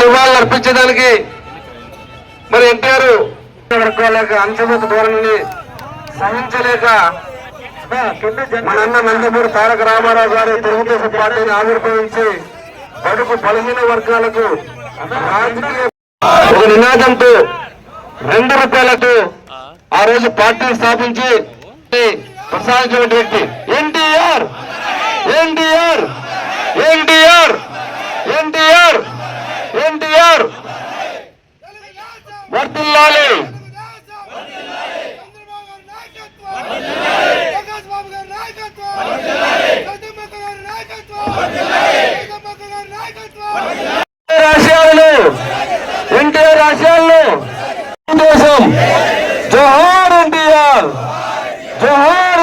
నివాళులు అర్పించడానికి మరి ఎన్టీఆర్ వర్గాలకు అంచబోత ధోరణిని సహించలేక మన అన్న నందమూరి తారక రామారావు గారు తెలుగుదేశం పార్టీని ఆవిర్భవించి బడుగు బలహీన వర్గాలకు రాజకీయ ఒక నినాదంతో రెండు రూపాయలకు ఆ. రోజు పార్టీని స్థాపించి ప్రసాదించిన వ్యక్తి ఎన్టీఆర్. ఎన్టీఆర్. ఎన్టీఆర్. ఎన్టీఆర్ వర్తిల్లాలి రాష్ట్రాలను ఎన్టీఆర్ రాష్ట్రాలను దేశం జోహార్ ఎన్టీఆర్ జోహార్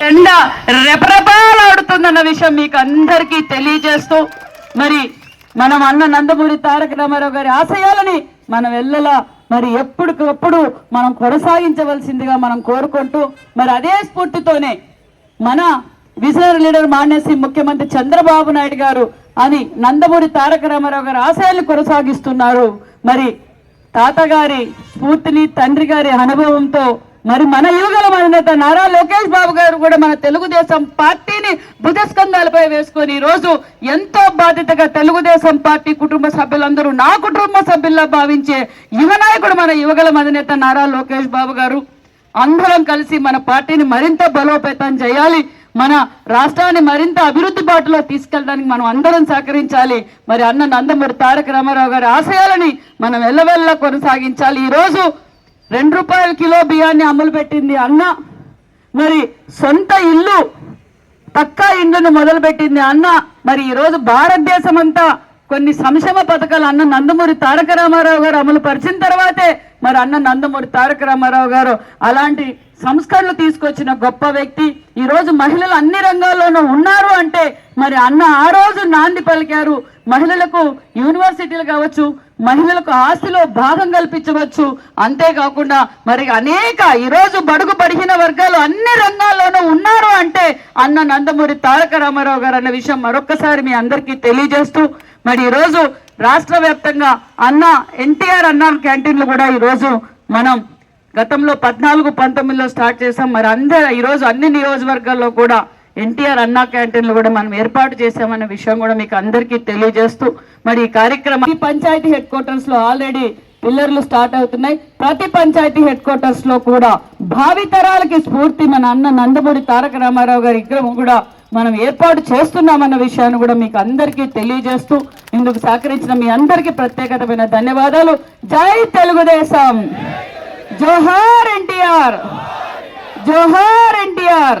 ఎండ రెపరెపాలాడుతుందన్న విషయం మీకు అందరికీ తెలియజేస్తూ మరి మనం అన్న నందమూరి తారక రామారావు గారి ఆశయాలని మనం వెళ్ళలా మరి ఎప్పటికప్పుడు మనం కొనసాగించవలసిందిగా మనం కోరుకుంటూ మరి అదే స్ఫూర్తితోనే మన విజనరీ లీడర్ మానేసి ముఖ్యమంత్రి చంద్రబాబు నాయుడు గారు అని నందమూరి తారక రామారావు గారి ఆశయాలు కొనసాగిస్తున్నారు. మరి తాతగారి స్ఫూర్తిని తండ్రి గారి అనుభవంతో మరి మన యువగల నేత నారా లోకేష్ బాబు గారు కూడా మన తెలుగుదేశం పార్టీని భుజస్కంధాలపై వేసుకొని రోజు ఎంతో బాధ్యతగా తెలుగుదేశం పార్టీ కుటుంబ సభ్యులందరూ నా కుటుంబ సభ్యుల్లా భావించే యువ నాయకుడు మన యువగల మధినేత నారా లోకేష్ బాబు గారు. అందరం కలిసి మన పార్టీని మరింత బలోపేతం చేయాలి. మన రాష్ట్రాన్ని మరింత అభివృద్ధి బాటలో తీసుకెళ్ళడానికి మనం అందరం సహకరించాలి. మరి అన్న నందమూరి తారక రామారావు గారి ఆశయాలని మనం ఎల్లవెల్ల కొనసాగించాలి. ఈరోజు రెండు రూపాయల కిలో బియ్యాన్ని అమలు పెట్టింది అన్న మరి సొంత ఇల్లు పక్కా ఇండ్లను మొదలుపెట్టింది అన్న మరి ఈరోజు భారతదేశం అంతా కొన్ని సంక్షేమ పథకాలు అన్న నందమూరి తారక రామారావు గారు అమలు పరిచిన తర్వాతే మరి అన్న నందమూరి తారక రామారావు గారు అలాంటి సంస్కరణలు తీసుకొచ్చిన గొప్ప వ్యక్తి. ఈరోజు మహిళలు అన్ని రంగాల్లోనూ ఉన్నారు అంటే మరి అన్న ఆ రోజు నాంది పలికారు. మహిళలకు యూనివర్సిటీలు కావచ్చు మహిళలకు ఆస్తిలో భాగం కల్పించవచ్చు. అంతేకాకుండా మరి అనేక ఈరోజు బడుగు పడిగిన వర్గాలు అన్ని రంగాల్లోనూ ఉన్నారు అంటే అన్న నందమూరి తారక రామారావు గారు అన్న విషయం మరొక్కసారి మీ అందరికీ తెలియజేస్తూ మరి ఈరోజు రాష్ట్ర వ్యాప్తంగా అన్న ఎన్టీఆర్ అన్న క్యాంటీన్లు కూడా ఈరోజు మనం గతంలో పద్నాలుగు పంతొమ్మిదిలో స్టార్ట్ చేసాం మరి అందరూ ఈరోజు అన్ని నియోజకవర్గాల్లో కూడా ఎన్టీఆర్ అన్నా క్యాంటీన్లు కూడా మనం ఏర్పాటు చేసామన్న విషయం కూడా మీకు అందరికీ తెలియజేస్తూ మరి ఈ కార్యక్రమం ఈ పంచాయతీ హెడ్ క్వార్టర్స్లో ఆల్రెడీ పిల్లర్లు స్టార్ట్ అవుతున్నాయి. ప్రతి పంచాయతీ హెడ్ క్వార్టర్స్లో కూడా భావితరాలకి స్ఫూర్తి మన అన్న నందమూరి తారక రామారావు గారి విగ్రహం కూడా మనం ఏర్పాటు చేస్తున్నామన్న విషయాన్ని కూడా మీకు అందరికీ తెలియజేస్తూ ఇందుకు సహకరించిన మీ అందరికీ ప్రత్యేకతమైన ధన్యవాదాలు. జై తెలుగుదేశం. జోహార్ ఎన్టీఆర్. జోహార్ ఎన్టీఆర్.